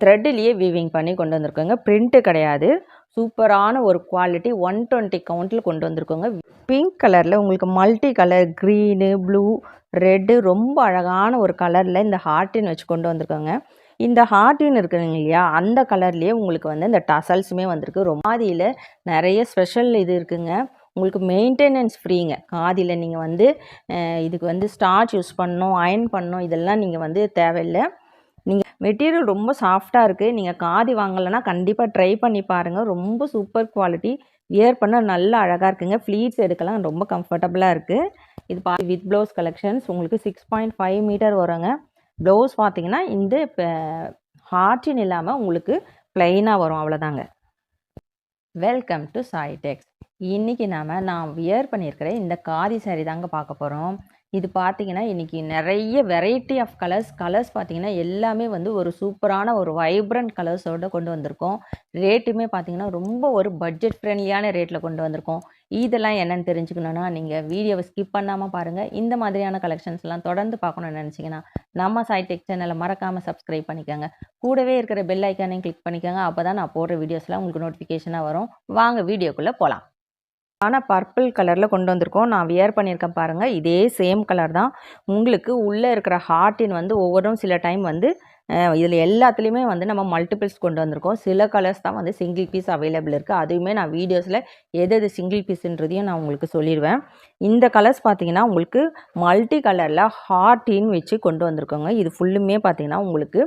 த்ரெட்டிலேயே weaving பண்ணி கொண்டு வந்திருக்கோங்க. Print கிடையாது. சூப்பரான ஒரு குவாலிட்டி ஒன் டுவெண்ட்டி கவுண்ட்டில் கொண்டு வந்திருக்கோங்க. பிங்க் கலரில் உங்களுக்கு multi colour green blue red ரொம்ப அழகான ஒரு கலரில் இந்த ஹார்ட்டின் வச்சு கொண்டு வந்திருக்கோங்க. இந்த ஹார்ட்டின் இருக்குதுங்க இல்லையா? அந்த கலர்லேயே உங்களுக்கு வந்து இந்த டசல்ஸுமே வந்திருக்கு. ரொம்ப மாதியில் நிறைய ஸ்பெஷல் இது இருக்குங்க. உங்களுக்கு மெயின்டெனன்ஸ் ஃப்ரீங்க காதியில் நீங்கள் வந்து இதுக்கு வந்து ஸ்டார்ச் யூஸ் பண்ணணும் அயன் பண்ணணும் இதெல்லாம் நீங்கள் வந்து தேவையில்லை. நீங்கள் மெட்டீரியல் ரொம்ப சாஃப்டாக இருக்குது நீங்கள் காதி வாங்கலைன்னா கண்டிப்பாக ட்ரை பண்ணி பாருங்கள் ரொம்ப சூப்பர் குவாலிட்டி. வியர் பண்ண நல்லா அழகாக இருக்குங்க. ஃப்ளீட்ஸ் எடுக்கலாம். ரொம்ப கம்ஃபர்டபுளாக இருக்குது இது பா வித் ப்ளவுஸ் கலெக்ஷன்ஸ். உங்களுக்கு சிக்ஸ் பாயிண்ட் ஃபைவ் மீட்டர் வருங்க. ப்ளவுஸ் பார்த்தீங்கன்னா இந்த ஹார்டின் இல்லாமல் உங்களுக்கு ப்ளைனாக வரும். அவ்வளோதாங்க வெல்கம் டு சாய்டெக்ஸ். இன்றைக்கி நாம் நான் வியர் பண்ணியிருக்கிற இந்த காதி சாரி தாங்க பார்க்க போகிறோம் இது பார்த்தீங்கன்னா இன்றைக்கி நிறைய வெரைட்டி ஆஃப் கலர்ஸ் கலர்ஸ் பார்த்தீங்கன்னா எல்லாமே வந்து ஒரு சூப்பரான ஒரு வைப்ரண்ட் கலர்ஸோடு கொண்டு வந்திருக்கோம். ரேட்டுமே பார்த்தீங்கன்னா ரொம்ப ஒரு பட்ஜெட் ஃப்ரெண்ட்லியான ரேட்டில் கொண்டு வந்திருக்கோம். இதெல்லாம் என்னென்னு தெரிஞ்சுக்கணுன்னா நீங்கள் வீடியோவை ஸ்கிப் பண்ணாமல் பாருங்கள் இந்த மாதிரியான கலெக்ஷன்ஸ்லாம் தொடர்ந்து பார்க்கணும்னு நினச்சிங்கன்னா நம்ம சைடெக் சேனலை மறக்காமல் சப்ஸ்கிரைப் பண்ணிக்கோங்க. கூடவே இருக்கிற பெல் ஐக்கானையும் கிளிக் பண்ணிக்கோங்க. அப்போ தான் நான் போடுற வீடியோஸ்லாம் உங்களுக்கு நோட்டிஃபிகேஷனாக வரும். வாங்க வீடியோக்குள்ளே போகலாம் ஆனால் பர்பிள் கலரில் கொண்டு வந்திருக்கோம். நான் வியர் பண்ணியிருக்கேன் பாருங்கள் இதே சேம் கலர் தான். உங்களுக்கு உள்ளே இருக்கிற ஹார்ட்டின் வந்து ஒவ்வொன்றும் சில டைம் வந்து இதில் எல்லாத்துலேயுமே வந்து நம்ம மல்டிபிள்ஸ் கொண்டு வந்திருக்கோம். சில கலர்ஸ் தான் வந்து சிங்கிள் பீஸ் அவைலபிள் இருக்குது அதுவுமே நான் வீடியோஸில் எது எது சிங்கிள் பீஸுன்றதையும் நான் உங்களுக்கு சொல்லிடுவேன் இந்த கலர்ஸ் பார்த்தீங்கன்னா உங்களுக்கு மல்டி கலரில் ஹார்ட்டின் வச்சு கொண்டு வந்திருக்கோங்க. இது ஃபுல்லுமே பார்த்தீங்கன்னா உங்களுக்கு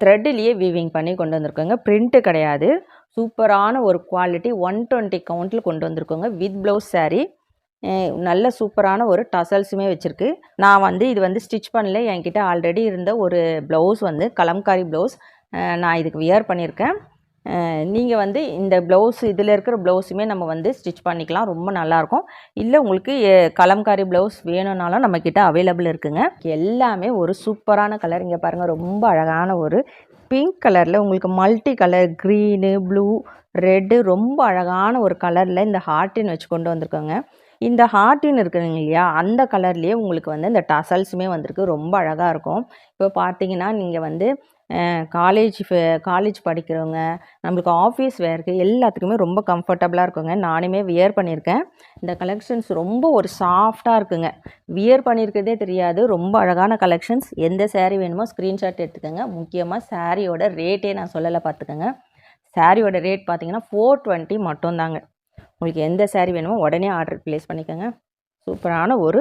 த்ரெட்டிலேயே வீவிங் பண்ணி கொண்டு வந்திருக்கோங்க. ப்ரிண்ட்டு கிடையாது. சூப்பரான ஒரு குவாலிட்டி ஒன் டுவெண்ட்டி கவுண்ட்டில் கொண்டு வந்திருக்கோங்க வித் ப்ளவுஸ் சாரீ நல்ல சூப்பரான ஒரு டசல்ஸுமே வச்சுருக்கு. நான் வந்து இது வந்து ஸ்டிச் பண்ணல. என்கிட்ட ஆல்ரெடி இருந்த ஒரு ப்ளவுஸ் வந்து கலம்காரி ப்ளவுஸ் நான் இதுக்கு வியர் பண்ணியிருக்கேன். நீங்கள் வந்து இந்த ப்ளவுஸ் இதில் இருக்கிற ப்ளவுஸுமே நம்ம வந்து ஸ்டிச் பண்ணிக்கலாம். ரொம்ப நல்லாயிருக்கும். இல்லை உங்களுக்கு கலம்காரி ப்ளவுஸ் வேணும்னாலும் நம்மக்கிட்ட அவைலபிள் இருக்குங்க. எல்லாமே ஒரு சூப்பரான கலர் இங்கே பாருங்கள் ரொம்ப அழகான ஒரு பிங்க் கலரில் உங்களுக்கு multi colour green blue red ரொம்ப அழகான ஒரு கலரில் இந்த ஹார்ட்டின் வச்சு கொண்டு வந்திருக்கோங்க. இந்த ஹார்ட்டின் இருக்குதுங்க இல்லையா? அந்த கலர்லேயே உங்களுக்கு வந்து இந்த டசல்ஸுமே வந்திருக்கு. ரொம்ப அழகாக இருக்கும். இப்போ பார்த்தீங்கன்னா நீங்கள் வந்து காலேஜ் காலேஜ் படிக்கிறவங்க நம்மளுக்கு ஆஃபீஸ் வேர்க்கு எல்லாத்துக்குமே ரொம்ப கம்ஃபர்டபுளாக இருக்குங்க. நானுமே வியர் பண்ணியிருக்கேன். இந்த கலெக்ஷன்ஸ் ரொம்ப ஒரு சாஃப்டாக இருக்குங்க. வியர் பண்ணியிருக்கிறதே தெரியாது. ரொம்ப அழகான கலெக்ஷன்ஸ் எந்த சேரீ வேணுமோ ஸ்க்ரீன்ஷாட் எடுத்துக்கோங்க. முக்கியமாக சாரியோட ரேட்டே நான் சொல்லலை பார்த்துக்கோங்க. சாரியோட ரேட் பார்த்தீங்கன்னா ஃபோர் டுவெண்ட்டி மட்டும்தாங்க. உங்களுக்கு எந்த சாரீ வேணுமோ உடனே ஆர்டர் ப்ளேஸ் பண்ணிக்கோங்க. சூப்பரான ஒரு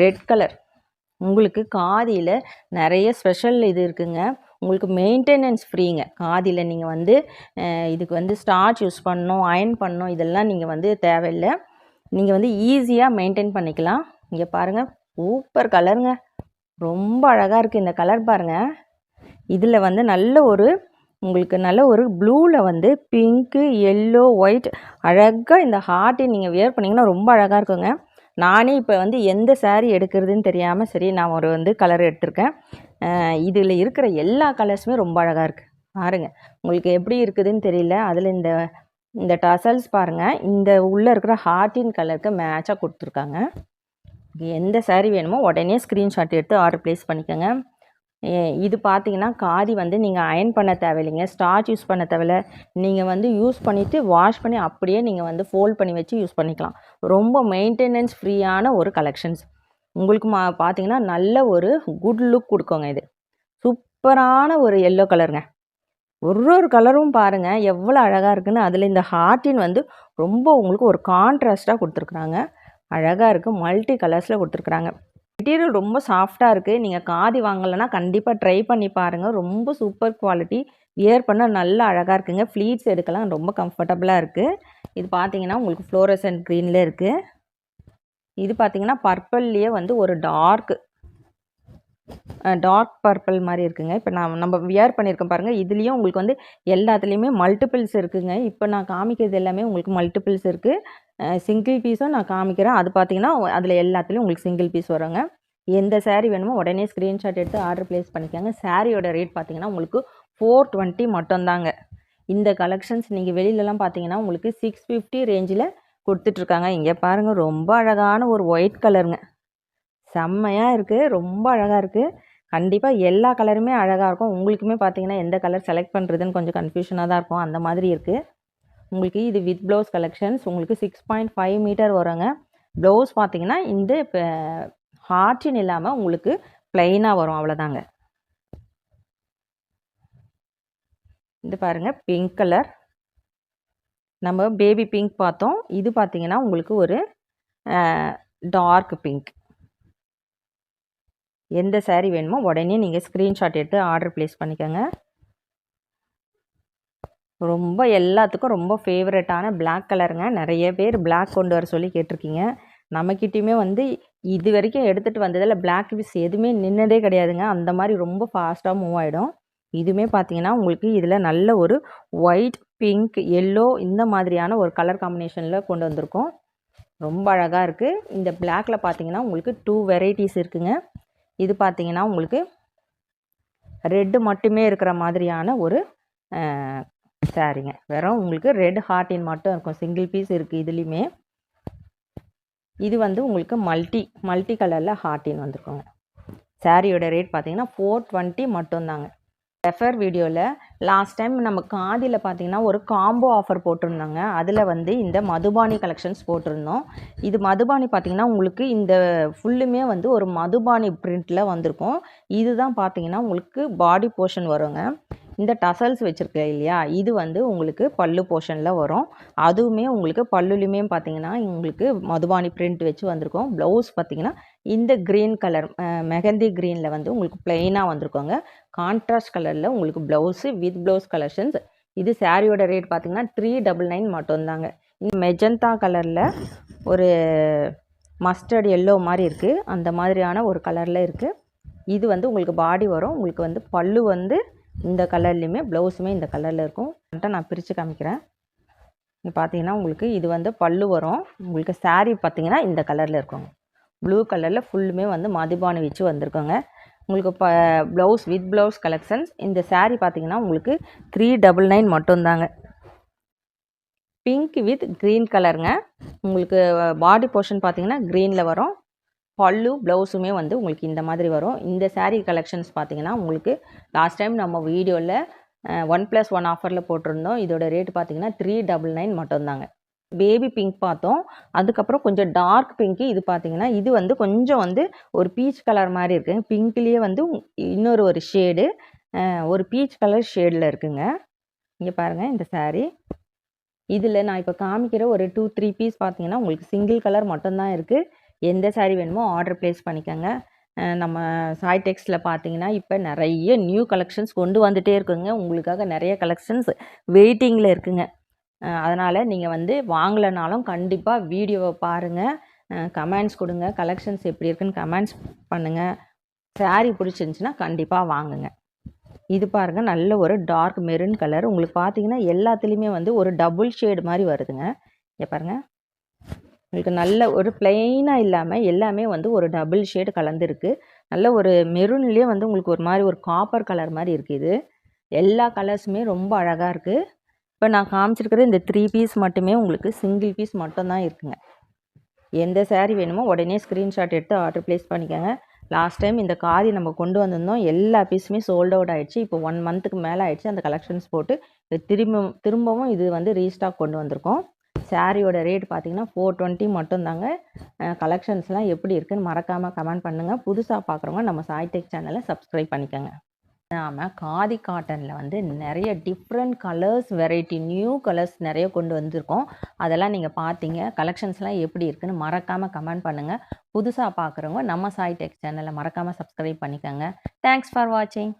ரெட் கலர் உங்களுக்கு காதியில் நிறைய ஸ்பெஷல் இது இருக்குங்க. உங்களுக்கு மெயின்டெனன்ஸ் ஃப்ரீங்க காதியில் நீங்கள் வந்து இதுக்கு வந்து ஸ்டார்ச் யூஸ் பண்ணணும் அயன் பண்ணணும் இதெல்லாம் நீங்கள் வந்து தேவையில்லை. நீங்கள் வந்து ஈஸியாக மெயின்டைன் பண்ணிக்கலாம். இங்கே பாருங்கள் சூப்பர் கலருங்க ரொம்ப அழகாக இருக்குது இந்த கலர் பாருங்கள் இதில் வந்து நல்ல ஒரு உங்களுக்கு நல்ல ஒரு ப்ளூவில் வந்து பிங்க்கு எல்லோ ஒயிட் அழகாக இந்த ஹார்ட்டை நீங்கள் வியர் பண்ணிங்கன்னா ரொம்ப அழகாக இருக்குங்க. நானே இப்போ வந்து எந்த சாரீ எடுக்கிறதுன்னு தெரியாமல் சரி நான் ஒரு வந்து கலர் எடுத்திருக்கேன். இதில் இருக்கிற எல்லா கலர்ஸுமே ரொம்ப அழகாக இருக்குது பாருங்கள் உங்களுக்கு எப்படி இருக்குதுன்னு தெரியல. அதில் இந்த இந்த டசல்ஸ் பாருங்கள் இந்த உள்ளே இருக்கிற ஹார்ட்டின் கலருக்கு மேட்சாக கொடுத்துருக்காங்க. எந்த சாரீ வேணுமோ உடனே ஸ்க்ரீன்ஷாட் எடுத்து ஆர்டர் ப்ளேஸ் பண்ணிக்கோங்க. இது பார்த்தீங்கன்னா காதி வந்து நீங்கள் அயன் பண்ண தேவையில்லைங்க. ஸ்டார்ச் யூஸ் பண்ண தேவையில்ல. நீங்கள் வந்து யூஸ் பண்ணிவிட்டு வாஷ் பண்ணி அப்படியே நீங்கள் வந்து ஃபோல்ட் பண்ணி வச்சு யூஸ் பண்ணிக்கலாம். ரொம்ப மெயின்டெனன்ஸ் ஃப்ரீயான ஒரு கலெக்ஷன்ஸ் உங்களுக்கு மா பார்த்தீங்கன்னா நல்ல ஒரு குட் லுக் கொடுக்குங்க இது. சூப்பரான ஒரு எல்லோ கலருங்க ஒரு ஒரு கலரும் பாருங்கள் எவ்வளோ அழகாக இருக்குன்னு. அதில் இந்த ஹார்ட்டின் வந்து ரொம்ப உங்களுக்கு ஒரு கான்ட்ராஸ்ட்டாக கொடுத்துருக்குறாங்க. அழகாக இருக்குது மல்டி கலர்ஸில் கொடுத்துருக்குறாங்க. மெட்டீரியல் ரொம்ப சாஃப்டாக இருக்குது நீங்கள் காதி வாங்கலைன்னா கண்டிப்பாக ட்ரை பண்ணி பாருங்கள் ரொம்ப சூப்பர் குவாலிட்டி வியர் பண்ண நல்லா அழகாக இருக்குங்க. ஃப்ளீட்ஸ் எடுக்கலாம். ரொம்ப கம்ஃபர்டபுளாக இருக்குது இது பார்த்தீங்கன்னா உங்களுக்கு ஃப்ளோரசன்ட் க்ரீனில் இருக்குது இது பார்த்தீங்கன்னா பர்பிள்லேயே வந்து ஒரு டார்க் டார்க் பர்பிள் மாதிரி இருக்குங்க. இப்போ நான் நம்ம வியர் பண்ணியிருக்கோம் பாருங்கள் இதுலேயும் உங்களுக்கு வந்து எல்லாத்துலேயுமே மல்டிபிள்ஸ் இருக்குதுங்க இப்போ நான் காமிக்கிறது எல்லாமே உங்களுக்கு மல்டிபிள்ஸ் இருக்குது சிங்கிள் பீஸும் நான் காமிக்கிறேன். அது பார்த்தீங்கன்னா அதில் எல்லாத்துலேயும் உங்களுக்கு சிங்கிள் பீஸ் வருங்க. எந்த சேரீ வேணுமோ உடனே ஸ்க்ரீன்ஷாட் எடுத்து ஆர்டர் ப்ளேஸ் பண்ணிக்கோங்க. சாரியோட ரேட் பார்த்தீங்கன்னா உங்களுக்கு ஃபோர் டுவெண்ட்டி மட்டும்தாங்க. இந்த கலெக்ஷன்ஸ் நீங்கள் வெளியிலலாம் பார்த்தீங்கன்னா உங்களுக்கு சிக்ஸ் ஃபிஃப்டி ரேஞ்சில் கொடுத்துட்ருக்காங்க இங்கே பாருங்கள் ரொம்ப அழகான ஒரு ஒயிட் கலருங்க செம்மையாக இருக்குது ரொம்ப அழகாக இருக்குது கண்டிப்பாக எல்லா கலருமே அழகாக இருக்கும். உங்களுக்குமே பார்த்தீங்கன்னா எந்த கலர் செலக்ட் பண்ணுறதுன்னு கொஞ்சம் கன்ஃபியூஷனாக தான் இருக்கும். அந்த மாதிரி இருக்குது உங்களுக்கு இது வித் ப்ளவுஸ் கலெக்ஷன்ஸ் உங்களுக்கு சிக்ஸ் பாயிண்ட் ஃபைவ் மீட்டர் வருங்க. ப்ளவுஸ் பார்த்தீங்கன்னா இந்த ஹார்ட்டின் இல்லாமல் உங்களுக்கு ப்ளைனாக வரும். அவ்வளோதாங்க இது பாருங்கள் பிங்க் கலர். நம்ம பேபி பிங்க் பார்த்தோம். இது பார்த்தீங்கன்னா உங்களுக்கு ஒரு டார்க் பிங்க். எந்த சாரீ வேணுமோ உடனே நீங்கள் ஸ்க்ரீன்ஷாட் எடுத்து ஆர்டர் ப்ளேஸ் பண்ணிக்கோங்க. ரொம்ப எல்லாத்துக்கும் ரொம்ப ஃபேவரட்டான பிளாக் கலருங்க நிறைய பேர் பிளாக் கொண்டு வர சொல்லி கேட்டிருக்கீங்க. நம்மக்கிட்டேயுமே வந்து இது வரைக்கும் எடுத்துகிட்டு வந்ததில் பிளாக் பீஸ் எதுவுமே நின்னதே கிடையாதுங்க. அந்த மாதிரி ரொம்ப ஃபாஸ்ட்டாக மூவ் ஆகிடும் இதுவுமே பார்த்தீங்கன்னா உங்களுக்கு இதில் நல்ல ஒரு ஒயிட் பிங்க் எல்லோ இந்த மாதிரியான ஒரு கலர் காம்பினேஷனில் கொண்டு வந்திருக்கோம். ரொம்ப அழகாக இருக்குது இந்த பிளாக்கில் பார்த்தீங்கன்னா உங்களுக்கு டூ வெரைட்டிஸ் இருக்குங்க. இது பார்த்தீங்கன்னா உங்களுக்கு ரெட்டு மட்டுமே இருக்கிற மாதிரியான ஒரு சாரீங்க வெறும் உங்களுக்கு ரெட் ஹார்டின் மட்டும் இருக்கும். சிங்கிள் பீஸ் இருக்குது இதுலேயுமே. இது வந்து உங்களுக்கு மல்டி மல்டி கலரில் ஹார்ட்டின் வந்திருக்குங்க. சாரியோட ரேட் பார்த்தீங்கன்னா ஃபோர் டுவெண்ட்டி மட்டும்தாங்க. ரெஃபர் வீடியோவில் லாஸ்ட் டைம் நம்ம காதியில் பார்த்தீங்கன்னா ஒரு காம்போ ஆஃபர் போட்டிருந்தாங்க. அதில் வந்து இந்த மதுபானி கலெக்ஷன்ஸ் போட்டிருந்தோம். இது மதுபானி பார்த்தீங்கன்னா உங்களுக்கு இந்த ஃபுல்லுமே வந்து ஒரு மதுபானி பிரிண்ட்டில் வந்திருக்கும். இதுதான் பார்த்தீங்கன்னா உங்களுக்கு பாடி போர்ஷன் வருங்க. இந்த டசல்ஸ் வச்சுருக்க இல்லையா இது வந்து உங்களுக்கு பல்லு போர்ஷனில் வரும். அதுவுமே உங்களுக்கு பல்லுலையுமே பார்த்தீங்கன்னா உங்களுக்கு மதுபானி பிரிண்ட் வச்சு வந்திருக்கோம். ப்ளவுஸ் பார்த்தீங்கன்னா இந்த க்ரீன் கலர் மெஹந்தி க்ரீனில் வந்து உங்களுக்கு ப்ளெயினாக வந்திருக்கோங்க. கான்ட்ராஸ்ட் கலரில் உங்களுக்கு ப்ளவுஸு வித் ப்ளவுஸ் கலெக்ஷன்ஸ் இது சாரியோட ரேட் பார்த்தீங்கன்னா த்ரீ டபுள் நைன் மட்டும்தாங்க. இந்த மெஜந்தா கலரில் ஒரு மஸ்டர்ட் எல்லோ மாதிரி இருக்குது அந்த மாதிரியான ஒரு கலரில் இருக்குது இது வந்து உங்களுக்கு பாடி வரும். உங்களுக்கு வந்து பல்லு வந்து இந்த கலர்லேயுமே ப்ளவுஸுமே இந்த கலரில் இருக்கும். வந்துட்டு நான் பிரித்து காமிக்கிறேன். இங்கே பார்த்தீங்கன்னா உங்களுக்கு இது வந்து பல்லு வரும். உங்களுக்கு சாரீ பார்த்தீங்கன்னா இந்த கலரில் இருக்கும். ப்ளூ கலரில் ஃபுல்லுமே வந்து மதுபானி வச்சு வந்திருக்கோங்க. உங்களுக்கு இப்போ ப்ளவுஸ் வித் ப்ளவுஸ் கலெக்ஷன்ஸ் இந்த சாரீ பார்த்தீங்கன்னா உங்களுக்கு த்ரீ டபுள் நைன் மட்டும்தாங்க. பிங்க் வித் க்ரீன் கலருங்க உங்களுக்கு பாடி போர்ஷன் பார்த்தீங்கன்னா க்ரீனில் வரும். பல்லு ப்ளவுஸுமே வந்து உங்களுக்கு இந்த மாதிரி வரும். இந்த சாரீ கலெக்ஷன்ஸ் பார்த்தீங்கன்னா உங்களுக்கு லாஸ்ட் டைம் நம்ம வீடியோவில் ஒன் ப்ளஸ் ஒன் ஆஃபரில் போட்டிருந்தோம். இதோட ரேட் பார்த்தீங்கன்னா த்ரீ டபுள் நைன் மட்டும்தாங்க. பேபி பிங்க் பார்த்தோம். அதுக்கப்புறம் கொஞ்சம் டார்க் பிங்க்கு இது பார்த்தீங்கன்னா இது வந்து கொஞ்சம் வந்து ஒரு பீச் கலர் மாதிரி இருக்குங்க பிங்க்லேயே வந்து இன்னொரு ஒரு ஷேடு ஒரு பீச் கலர் ஷேடில் இருக்குங்க. இங்கே பாருங்கள் இந்த சாரீ இதில் நான் இப்போ காமிக்கிற ஒரு டூ த்ரீ பீஸ் பார்த்தீங்கன்னா உங்களுக்கு சிங்கிள் கலர் மட்டும்தான் இருக்குது எந்த சாரீ வேணுமோ ஆர்டர் ப்ளேஸ் பண்ணிக்கோங்க. நம்ம சாய் டெக்ஸில் பார்த்தீங்கன்னா இப்போ நிறைய நியூ கலெக்ஷன்ஸ் கொண்டு வந்துகிட்டே இருக்குங்க. உங்களுக்காக நிறைய கலெக்ஷன்ஸ் வெயிட்டிங்கில் இருக்குங்க. அதனால் நீங்கள் வந்து வாங்கலைனாலும் கண்டிப்பாக வீடியோவை பாருங்கள் கமெண்ட்ஸ் கொடுங்க. கலெக்ஷன்ஸ் எப்படி இருக்குன்னு கமெண்ட்ஸ் பண்ணுங்கள் சாரீ பிடிச்சிருந்துச்சின்னா கண்டிப்பாக வாங்குங்க. இது பாருங்கள் நல்ல ஒரு டார்க் மெரூன் கலர் உங்களுக்கு பார்த்தீங்கன்னா எல்லாத்துலேயுமே வந்து ஒரு டபுள் ஷேடு மாதிரி வருதுங்க. இங்கே பாருங்கள் உங்களுக்கு நல்ல ஒரு பிளெயினாக இல்லாமல் எல்லாமே வந்து ஒரு டபுள் ஷேடு கலந்துருக்கு. நல்ல ஒரு மெரூன்லேயே வந்து உங்களுக்கு ஒரு மாதிரி ஒரு காப்பர் கலர் மாதிரி இருக்குது இது. எல்லா கலர்ஸுமே ரொம்ப அழகாக இருக்குது இப்போ நான் காமிச்சிருக்கிற இந்த த்ரீ பீஸ் மட்டுமே உங்களுக்கு சிங்கிள் பீஸ் மட்டும்தான் இருக்குங்க. எந்த சேரீ வேணுமோ உடனே ஸ்க்ரீன்ஷாட் எடுத்து ஆர்டர் ப்ளேஸ் பண்ணிக்கோங்க. லாஸ்ட் டைம் இந்த காதி நம்ம கொண்டு வந்திருந்தோம். எல்லா பீஸுமே சோல்ட் அவுட் ஆகிடுச்சு இப்போ ஒன் மந்த்துக்கு மேலே ஆயிடுச்சு. அந்த கலெக்ஷன்ஸ் போட்டு திரும்ப திரும்பவும் இது வந்து ரீஸ்டாக் கொண்டு வந்திருக்கோம். சாரியோட ரேட் பார்த்தீங்கன்னா ஃபோர் டுவெண்ட்டி மட்டும்தாங்க. கலெக்ஷன்ஸ்லாம் எப்படி இருக்குன்னு மறக்காமல் கமெண்ட் பண்ணுங்கள் புதுசாக பார்க்குறவங்க நம்ம சாய்டெக் சேனலை சப்ஸ்கிரைப் பண்ணிக்கோங்க. நாம் காதி காட்டனில் வந்து நிறைய different colours variety new colours நிறைய கொண்டு வந்திருக்கோம். அதெல்லாம் நீங்கள் பார்த்தீங்க கலெக்ஷன்ஸ்லாம் எப்படி இருக்குன்னு மறக்காமல் கமெண்ட் பண்ணுங்கள் புதுசாக பார்க்குறவங்க நம்ம சாய் டெக் சேனலை மறக்காமல் சப்ஸ்கிரைப் பண்ணிக்கோங்க. தேங்க்ஸ் ஃபார் வாட்சிங்